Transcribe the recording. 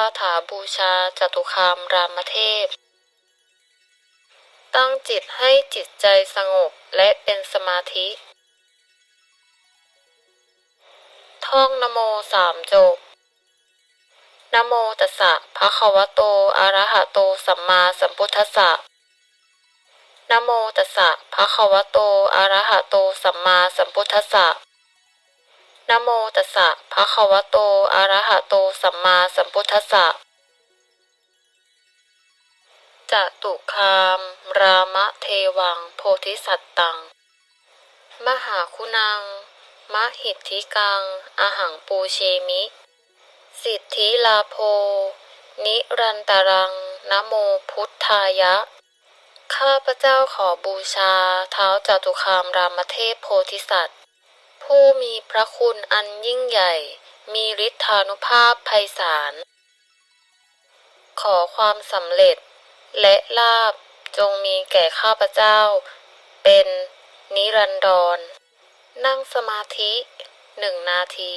าถาบูชาจตุคามรามเทพ ตั้งจิตให้จิตใจสงบและเป็นสมาธิ ท่องนโมสามจบนโมตัสสะภะคะวะโต อะระหะโต สัมมาสัมพุทธัสสะนโมตัสสะภะคะวะโต อะระหะโต สัมมาสัมพุทธัสสะ นโมตัสสะภะคะวะโต อะระหะโต สัมมาสัมพุทธัสสะจตุคาม รามะเทวัง โพธิสัตตัง มหาคุณัง มหิทธิกัง อหังปูเชมิ สิทธิลาโภนิรันตรัง นโมพุทธายะ ข้าพระเจ้าขอบูชา เท้าจตุคามรามเทพโพธิสัตว์ ผู้มีพระคุณอันยิ่งใหญ่ มีฤทธานุภาพไพศาล ขอความสำเร็จ และลาบจงมีแก่ข้าพเจ้า เป็นนิรันดรนั่งสมาธิหนึ่งนาที